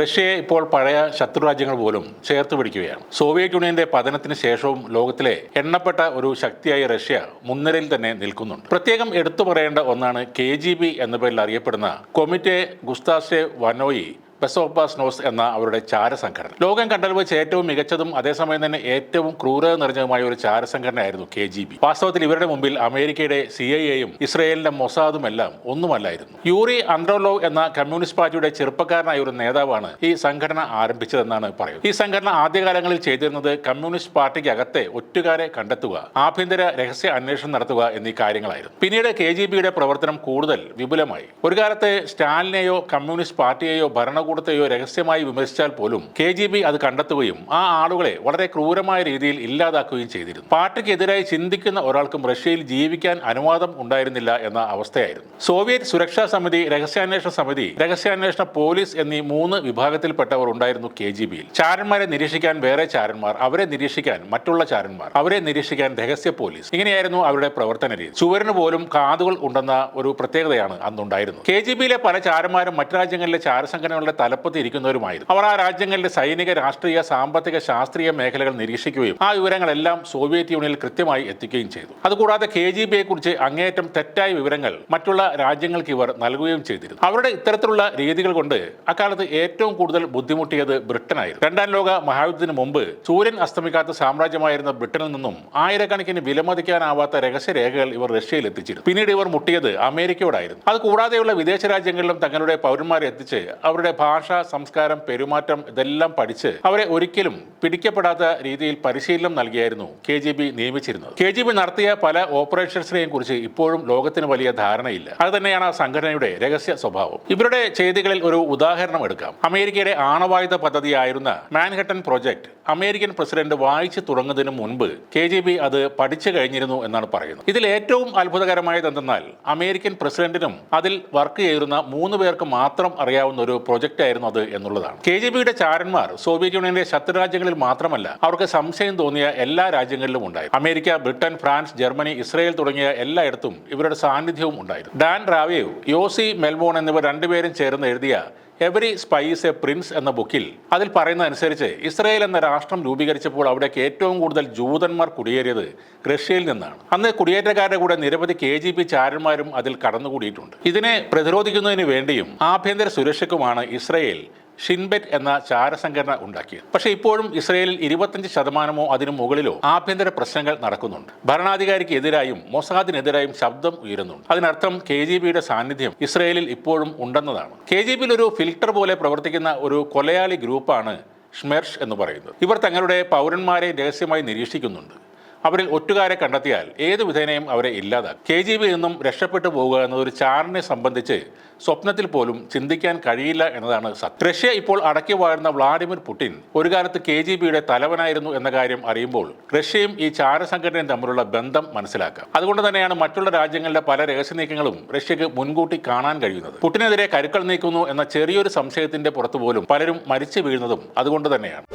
റഷ്യയെ ഇപ്പോൾ പഴയ ശത്രുരാജ്യങ്ങൾ പോലും ചേർത്ത് പിടിക്കുകയാണ്. സോവിയറ്റ് യൂണിയന്റെ പതനത്തിന് ശേഷവും ലോകത്തിലെ എണ്ണപ്പെട്ട ഒരു ശക്തിയായി റഷ്യ മുൻനിരയിൽ തന്നെ നിൽക്കുന്നുണ്ട്. പ്രത്യേകം എടുത്തു പറയേണ്ട ഒന്നാണ് കെ എന്ന പേരിൽ അറിയപ്പെടുന്ന കൊമിറ്റെ ഗുസ്താസെ വനോയി ബെസോപ്പാസ്നോസ് എന്ന അവരുടെ ചാരസംഘടന. ലോകം കണ്ടൽ വെച്ച് ഏറ്റവും മികച്ചതും അതേസമയം തന്നെ ഏറ്റവും ക്രൂരത നിറഞ്ഞതുമായ ഒരു ചാരസംഘടനയായിരുന്നു കെ ജി ബി. വാസ്തവത്തിൽ ഇവരുടെ മുമ്പിൽ അമേരിക്കയുടെ സി ഐ എയും ഇസ്രയേലിന്റെ മൊസാദും എല്ലാം ഒന്നുമല്ലായിരുന്നു. യൂറി അൻഡ്രോലോവ് എന്ന കമ്മ്യൂണിസ്റ്റ് പാർട്ടിയുടെ ചെറുപ്പക്കാരനായ ഒരു നേതാവാണ് ഈ സംഘടന ആരംഭിച്ചതെന്നാണ് പറയുന്നത്. ഈ സംഘടന ആദ്യകാലങ്ങളിൽ ചെയ്തിരുന്നത് കമ്മ്യൂണിസ്റ്റ് പാർട്ടിക്കകത്തെ ഒറ്റുകാരെ കണ്ടെത്തുക ആഭ്യന്തര രഹസ്യ അന്വേഷണം നടത്തുക എന്നീ കാര്യങ്ങളായിരുന്നു. പിന്നീട് കെ ജി ബിയുടെ പ്രവർത്തനം കൂടുതൽ വിപുലമായി. ഒരു കാലത്ത് സ്റ്റാലിനെയോ കമ്മ്യൂണിസ്റ്റ് പാർട്ടിയെയോ ഭരണകൂടത്തെയോ രഹസ്യമായി വിമർശിച്ചാൽ പോലും കെ ജി ബി അത് കണ്ടെത്തുകയും ആ ആളുകളെ വളരെ ക്രൂരമായ രീതിയിൽ ഇല്ലാതാക്കുകയും ചെയ്തിരുന്നു. പാർട്ടിക്കെതിരായി ചിന്തിക്കുന്ന ഒരാൾക്കും റഷ്യയിൽ ജീവിക്കാൻ അനുവാദം ഉണ്ടായിരുന്നില്ല എന്ന അവസ്ഥയായിരുന്നു. സോവിയറ്റ് സുരക്ഷാ സമിതി രഹസ്യാന്വേഷണ സമിതി രഹസ്യാന്വേഷണ പോലീസ് എന്നീ മൂന്ന് വിഭാഗത്തിൽപ്പെട്ടവർ ഉണ്ടായിരുന്നു കെ ജി ബിയിൽ. ചാരന്മാരെ നിരീക്ഷിക്കാൻ വേറെ ചാരന്മാർ അവരെ നിരീക്ഷിക്കാൻ മറ്റുള്ള ചാരന്മാർ അവരെ നിരീക്ഷിക്കാൻ രഹസ്യ പോലീസ്. ഇങ്ങനെയായിരുന്നു അവരുടെ പ്രവർത്തന രീതി. ചുവരിന് പോലും കാതുകൾ ഉണ്ടെന്ന ഒരു പ്രത്യേകതയാണ് അന്നുണ്ടായിരുന്നത്. കെ ജി ബിയിലെ പല ചാരന്മാരും മറ്റു രാജ്യങ്ങളിലെ ചാരസംഘടനകളുടെ തലപ്പത്ത് ഇരിക്കുന്നവരുമായിരുന്നു അവർ ആ രാജ്യങ്ങളിലെ സൈനിക രാഷ്ട്രീയ സാമ്പത്തിക ശാസ്ത്രീയ മേഖലകൾ നിരീക്ഷിക്കുകയും ആ വിവരങ്ങളെല്ലാം സോവിയറ്റ് യൂണിയനിൽ കൃത്യമായി എത്തിക്കുകയും ചെയ്തു. അതുകൂടാതെ കെ ജി ബിയെ കുറിച്ച് അങ്ങേയറ്റം തെറ്റായ വിവരങ്ങൾ മറ്റുള്ള രാജ്യങ്ങൾക്ക് ഇവർ നൽകുകയും ചെയ്തിരുന്നു. അവരുടെ ഇത്തരത്തിലുള്ള രീതികൾ കൊണ്ട് അക്കാലത്ത് ഏറ്റവും കൂടുതൽ ബുദ്ധിമുട്ടിയത് ബ്രിട്ടനായിരുന്നു. രണ്ടാം ലോക മഹായുദ്ധത്തിന് മുമ്പ് സൂര്യൻ അസ്തമിക്കാത്ത സാമ്രാജ്യമായിരുന്ന ബ്രിട്ടനിൽ നിന്നും ആയിരക്കണക്കിന് വിലമതിക്കാനാവാത്ത രഹസ്യരേഖകൾ ഇവർ റഷ്യയിൽ എത്തിച്ചിരുന്നു. പിന്നീട് ഇവർ മുട്ടിയത് അമേരിക്കയോടായിരുന്നു. അത് കൂടാതെയുള്ള വിദേശ രാജ്യങ്ങളിലും തങ്ങളുടെ പൗരന്മാരെ എത്തിച്ച് അവരുടെ ഭാഷ സംസ്കാരം പെരുമാറ്റം ഇതെല്ലാം പഠിച്ച് അവരെ ഒരിക്കലും പിടിക്കപ്പെടാത്ത രീതിയിൽ പരിശീലനം നൽകിയായിരുന്നു കെ ജി ബി നിയമിച്ചിരുന്നത്. കെ ജി ബി നടത്തിയ പല ഓപ്പറേഷൻസിനെയും കുറിച്ച് ഇപ്പോഴും ലോകത്തിന് വലിയ ധാരണയില്ല. അത് തന്നെയാണ് ആ സംഘടനയുടെ രഹസ്യ സ്വഭാവം. ഇവരുടെ ചെയ്തികളിൽ ഒരു ഉദാഹരണം എടുക്കാം. അമേരിക്കയുടെ ആണവായുധ പദ്ധതിയായിരുന്ന മാൻഹട്ടൻ പ്രോജക്ട് അമേരിക്കൻ പ്രസിഡന്റ് വായിച്ചു തുടങ്ങുന്നതിന് മുൻപ് കെ ജി ബി അത് പഠിച്ചു കഴിഞ്ഞിരുന്നു എന്നാണ് പറയുന്നത്. ഇതിൽ ഏറ്റവും അത്ഭുതകരമായത് എന്തെന്നാൽ അമേരിക്കൻ പ്രസിഡന്റിനും അതിൽ വർക്ക് ചെയ്യുന്ന മൂന്ന് പേർക്ക് മാത്രം അറിയാവുന്ന ഒരു പ്രൊജക്റ്റ് ആയിരുന്നു അത് എന്നുള്ളതാണ്. കെ ജി ബിയുടെ ചാരന്മാർ സോവിയറ്റ് യൂണിയന്റെ ശത്രുരാജ്യങ്ങളിൽ മാത്രമല്ല അവർക്ക് സംശയം തോന്നിയ എല്ലാ രാജ്യങ്ങളിലും ഉണ്ടായിരുന്നു. America Britain France Germany Israel തുടങ്ങിയ എല്ലായിടത്തും ഇവരുടെ സാന്നിധ്യവും ഉണ്ടായിരുന്നു. ഡാൻ റാവേവ് യോസി മെൽബോൺ എന്നിവർ രണ്ടുപേരും ചേർന്ന് എഴുതിയ എവറി സ്പൈസ് എ പ്രിൻസ് എന്ന ബുക്കിൽ അതിൽ പറയുന്നതനുസരിച്ച് ഇസ്രയേൽ എന്ന രാഷ്ട്രം രൂപീകരിച്ചപ്പോൾ അവിടേക്ക് ഏറ്റവും കൂടുതൽ ജൂതന്മാർ കുടിയേറിയത് റഷ്യയിൽ നിന്നാണ്. അന്ന് കുടിയേറ്റക്കാരുടെ കൂടെ നിരവധി കെ ജി പി ചാരന്മാരും അതിൽ കടന്നുകൂടിയിട്ടുണ്ട്. ഇതിനെ പ്രതിരോധിക്കുന്നതിന് വേണ്ടിയും ആഭ്യന്തര സുരക്ഷയ്ക്കുമാണ് ഇസ്രയേൽ ഷിൻബെറ്റ് എന്ന ചാരസംഘടന ഉണ്ടാക്കിയത്. പക്ഷേ ഇപ്പോഴും ഇസ്രയേലിൽ ഇരുപത്തഞ്ച് ശതമാനമോ അതിനു മുകളിലോ ആഭ്യന്തര പ്രശ്നങ്ങൾ നടക്കുന്നുണ്ട്. ഭരണാധികാരിക്ക് എതിരായും മൊസാദിനെതിരായും ശബ്ദം ഉയരുന്നുണ്ട്. അതിനർത്ഥം കെ ജി ബിയുടെ സാന്നിധ്യം ഇസ്രയേലിൽ ഇപ്പോഴും ഉണ്ടെന്നതാണ്. കെ ജി ബിയിൽ ഒരു ഫിൽട്ടർ പോലെ പ്രവർത്തിക്കുന്ന ഒരു കൊലയാളി ഗ്രൂപ്പാണ് ഷ്മെർഷ് എന്ന് പറയുന്നത്. ഇവർ തങ്ങളുടെ പൗരന്മാരെ രഹസ്യമായി നിരീക്ഷിക്കുന്നുണ്ട്. അവരിൽ ഒറ്റുകാരെ കണ്ടെത്തിയാൽ ഏത് വിധേനയും അവരെ ഇല്ലാതാക്കും. കെ ജി ബി നിന്നും രക്ഷപ്പെട്ടു പോകുക എന്നതൊരു ചാറിനെ സംബന്ധിച്ച് സ്വപ്നത്തിൽ പോലും ചിന്തിക്കാൻ കഴിയില്ല എന്നതാണ് സത്യം. റഷ്യ ഇപ്പോൾ അടക്കി വാഴുന്ന വ്ളാഡിമിർ പുടിൻ ഒരു കാലത്ത് കെ ജി ബിയുടെ തലവനായിരുന്നു എന്ന കാര്യം അറിയുമ്പോൾ റഷ്യയും ഈ ചാര ചാരസംഘടനയും തമ്മിലുള്ള ബന്ധം മനസ്സിലാക്കാം. അതുകൊണ്ട് തന്നെയാണ് മറ്റുള്ള രാജ്യങ്ങളിലെ പല രഹസ്യ നീക്കങ്ങളും റഷ്യക്ക് മുൻകൂട്ടി കാണാൻ കഴിയുന്നത്. പുടിനെതിരെ കരുക്കൾ നീക്കുന്നു എന്ന ചെറിയൊരു സംശയത്തിന്റെ പുറത്തുപോലും പലരും മരിച്ചു വീഴുന്നതും അതുകൊണ്ട് തന്നെയാണ്.